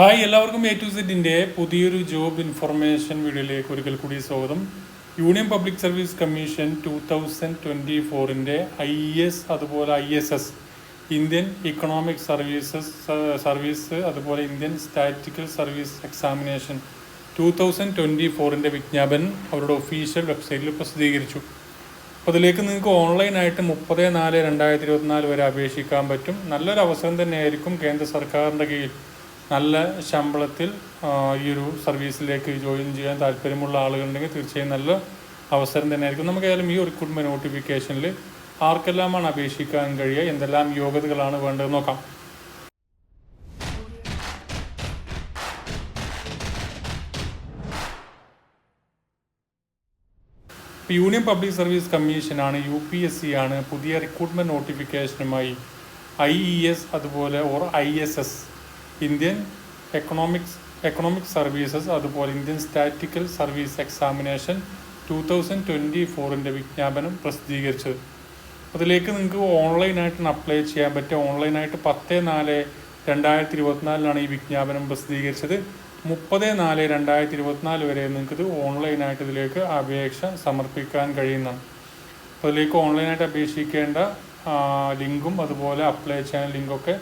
Hi എല്ലാവർക്കും A to സെറ്റിന്റെ പുതിയൊരു ജോബ് ഇൻഫർമേഷൻ വീഡിയോയിലേക്ക് ഒരിക്കൽ കൂടി സ്വാഗതം. Union public service commission two thousand twenty ഫോറിന്റെ ഐ എസ് അതുപോലെ I S S Indian economic services service അതുപോലെ Indian statistical service examination two thousand twenty ഫോറിന്റെ വിജ്ഞാപനം അവരുടെ ഒഫീഷ്യൽ വെബ്സൈറ്റിൽ പ്രസിദ്ധീകരിച്ചു. അപ്പോൾ അതിലേക്ക് നിങ്ങൾക്ക് ഓൺലൈനായിട്ട് മുപ്പത് നാല് രണ്ടായിരത്തി ഇരുപത്തിനാല് വരെ അപേക്ഷിക്കാൻ പറ്റും. നല്ലൊരു അവസരം തന്നെയായിരിക്കും കേന്ദ്ര സർക്കാരിന്റെ കീഴിൽ. നല്ല ശമ്പളത്തിൽ ഈ ഒരു സർവീസിലേക്ക് ജോയിൻ ചെയ്യാൻ താല്പര്യമുള്ള ആളുകളുണ്ടെങ്കിൽ തീർച്ചയായും നല്ല അവസരം തന്നെയായിരിക്കും. നമുക്ക് ഏതായാലും ഈ റിക്രൂട്ട്മെന്റ് നോട്ടിഫിക്കേഷനിൽ ആർക്കെല്ലാമാണ് അപേക്ഷിക്കാൻ കഴിയുക എന്തെല്ലാം യോഗ്യതകളാണ് വേണ്ടതെന്ന് നോക്കാം. യൂണിയൻ പബ്ലിക് സർവീസ് കമ്മീഷനാണ് യു പി എസ് സി ആണ് പുതിയ റിക്രൂട്ട്മെന്റ് നോട്ടിഫിക്കേഷനുമായി ഐ ഇ എസ് അതുപോലെ or I S S Indian economics economic services അതുപോലെ Indian statistical service examination two thousand twenty ഫോറിന്റെ വിജ്ഞാപനം പ്രസിദ്ധീകരിച്ചത്. അതിലേക്ക് നിങ്ങൾക്ക് ഓൺലൈനായിട്ടാണ് അപ്ലൈ ചെയ്യാൻ പറ്റുക. ഓൺലൈനായിട്ട് പത്ത് നാല് രണ്ടായിരത്തി ഇരുപത്തിനാലിലാണ് ഈ വിജ്ഞാപനം പ്രസിദ്ധീകരിച്ചത്. മുപ്പത് നാല് രണ്ടായിരത്തി ഇരുപത്തിനാല് വരെ നിങ്ങൾക്ക് ഇത് ഓൺലൈനായിട്ട് ഇതിലേക്ക് അപേക്ഷ സമർപ്പിക്കാൻ കഴിയുന്നതാണ്. അപ്പോൾ ഇതിലേക്ക് ഓൺലൈനായിട്ട് അപേക്ഷിക്കേണ്ട ലിങ്കും അതുപോലെ അപ്ലൈ ചെയ്യാൻ ലിങ്കൊക്കെ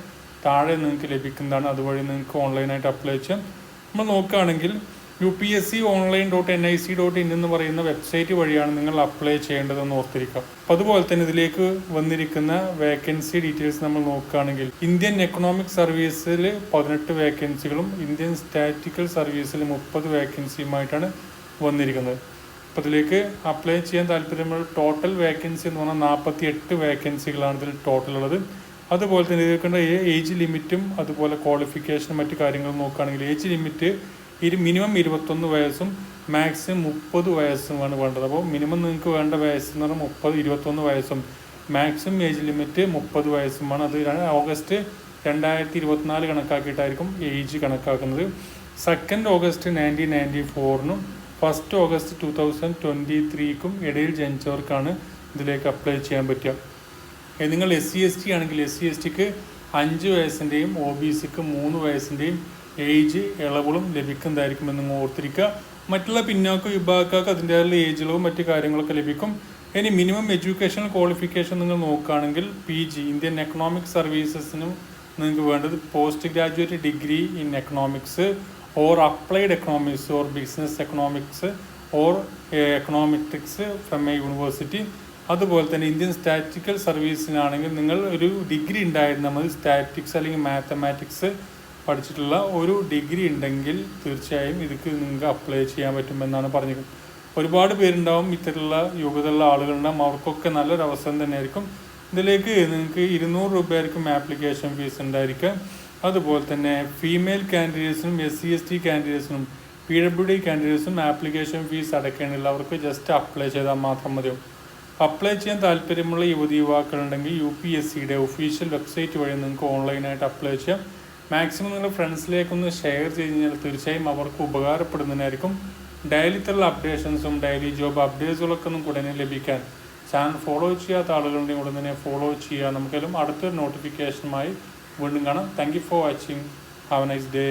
താഴെ നിങ്ങൾക്ക് ലഭിക്കുന്നതാണ്. അതുവഴി നിങ്ങൾക്ക് ഓൺലൈനായിട്ട് അപ്ലൈ ചെയ്യാം. നമ്മൾ നോക്കുകയാണെങ്കിൽ U P S C online dot N I C dot in എന്ന് പറയുന്ന വെബ്സൈറ്റ് വഴിയാണ് നിങ്ങൾ അപ്ലൈ ചെയ്യേണ്ടതെന്ന് ഓർത്തിരിക്കുക. അപ്പോൾ അതുപോലെ തന്നെ ഇതിലേക്ക് വന്നിരിക്കുന്ന വേക്കൻസി ഡീറ്റെയിൽസ് നമ്മൾ നോക്കുകയാണെങ്കിൽ ഇന്ത്യൻ എക്കണോമിക് സർവീസിൽ പതിനെട്ട് വേക്കൻസികളും ഇന്ത്യൻ സ്റ്റാറ്റിക്കൽ സർവീസിൽ മുപ്പത് വേക്കൻസിയുമായിട്ടാണ് വന്നിരിക്കുന്നത്. അപ്പോൾ ഇതിലേക്ക് അപ്ലൈ ചെയ്യാൻ താല്പര്യമുള്ള ടോട്ടൽ വേക്കൻസി എന്ന് പറഞ്ഞാൽ നാൽപ്പത്തി എട്ട് വേക്കൻസികളാണ് ഇതിൽ ടോട്ടൽ ഉള്ളത്. അതുപോലെ തന്നെ ഇതിൽക്കേണ്ട ഏജ് ലിമിറ്റും അതുപോലെ ക്വാളിഫിക്കേഷനും മറ്റു കാര്യങ്ങളും നോക്കുകയാണെങ്കിൽ ഏജ് ലിമിറ്റ് ഇരു മിനിമം ഇരുപത്തൊന്ന് വയസ്സും മാക്സിമം മുപ്പത് വയസ്സുമാണ് വേണ്ടത്. അപ്പോൾ മിനിമം നിങ്ങൾക്ക് വേണ്ട വയസ്സ് എന്ന് പറഞ്ഞാൽ മുപ്പത് ഇരുപത്തൊന്ന് വയസ്സും മാക്സിമം ഏജ് ലിമിറ്റ് മുപ്പത് വയസ്സുമാണ്. അത് ഓഗസ്റ്റ് രണ്ടായിരത്തി ഇരുപത്തിനാല് കണക്കാക്കിയിട്ടായിരിക്കും ഏജ് കണക്കാക്കുന്നത്. Second August nineteen ninety ഫോറിനും first August two thousand twenty ത്രീക്കും ഇടയിൽ ജനിച്ചവർക്കാണ് ഇതിലേക്ക് അപ്ലൈ ചെയ്യാൻ പറ്റുക. നിങ്ങൾ എസ് സി എസ് ടി ആണെങ്കിൽ എസ് സി എസ് ടിക്ക് അഞ്ച് വയസ്സിന്റെയും ഒ ബി സിക്ക് മൂന്ന് വയസ്സിന്റെയും ഏജ് ഇളവുകളും ലഭിക്കുന്നതായിരിക്കുമെന്ന് ഓർത്തിരിക്കുക. മറ്റുള്ള പിന്നോക്ക വിഭാഗക്കാർക്ക് അതിന്റേതായ ഏജ് ഇളവും മറ്റു കാര്യങ്ങളൊക്കെ ലഭിക്കും. ഇനി മിനിമം എഡ്യൂക്കേഷണൽ ക്വാളിഫിക്കേഷൻ നിങ്ങൾ നോക്കുകയാണെങ്കിൽ പി ജി ഇന്ത്യൻ എക്കണോമിക് സർവീസസിനും നിങ്ങൾക്ക് വേണ്ടത് post graduate degree in economics or applied economics or business economics or economics from a university അതുപോലെ തന്നെ ഇന്ത്യൻ സ്റ്റാറ്റിക്കൽ സർവീസിനാണെങ്കിൽ നിങ്ങൾ ഒരു ഡിഗ്രി ഉണ്ടായിരുന്നാൽ മതി സ്റ്റാറ്റിക്സ് അല്ലെങ്കിൽ മാത്തമാറ്റിക്സ് പഠിച്ചിട്ടുള്ള ഒരു ഡിഗ്രി ഉണ്ടെങ്കിൽ തീർച്ചയായും ഇതിക്ക് നിങ്ങൾക്ക് അപ്ലൈ ചെയ്യാൻ പറ്റുമെന്നാണ് പറഞ്ഞത്. ഒരുപാട് പേരുണ്ടാവും ഇത്തരത്തിലുള്ള യോഗ്യതയുള്ള ആളുകളുണ്ടാവും. അവർക്കൊക്കെ നല്ലൊരു അവസരം തന്നെയായിരിക്കും. ഇതിലേക്ക് നിങ്ങൾക്ക് ഇരുന്നൂറ് രൂപയായിരിക്കും ആപ്ലിക്കേഷൻ ഫീസ് ഉണ്ടായിരിക്കുക. അതുപോലെ തന്നെ ഫീമെയിൽ കാൻഡിഡേറ്റ്സിനും എസ് സി എസ് ടി കാൻഡിഡേറ്റ്സിനും പി ഡബ്ല്യു ഡി കാൻഡിഡേറ്റ്സിനും ആപ്ലിക്കേഷൻ ഫീസ് അടയ്ക്കേണ്ടില്ല അവർക്ക് ജസ്റ്റ് അപ്ലൈ ചെയ്താൽ മാത്രം മതിയാവും. അപ്ലൈ ചെയ്യാൻ താല്പര്യമുള്ള യുവതി യുവാക്കളുണ്ടെങ്കിൽ യു പി എസ് സിയുടെ ഒഫീഷ്യൽ വെബ്സൈറ്റ് വഴി നിങ്ങൾക്ക് ഓൺലൈനായിട്ട് അപ്ലൈ ചെയ്യാം. മാക്സിമം നിങ്ങൾ ഫ്രണ്ട്സിലേക്കൊന്ന് ഷെയർ ചെയ്ത് കഴിഞ്ഞാൽ തീർച്ചയായും അവർക്ക് ഉപകാരപ്പെടുന്നതിനായിരിക്കും. ഡെയിലി ഇത്തരമുള്ള അപ്ഡേഷൻസും ഡെയിലി ജോബ് അപ്ഡേറ്റ്സുകളൊക്കെ ഒന്നും ഉടനെ ലഭിക്കാൻ. ചാനൽ ഫോളോ ചെയ്യാത്ത ആളുകളുണ്ടെങ്കിൽ ഉടൻ തന്നെ ഫോളോ ചെയ്യുക. നമുക്കെല്ലാം അടുത്തൊരു നോട്ടിഫിക്കേഷനുമായി വീണ്ടും കാണാം. Thank you for watching have a nice day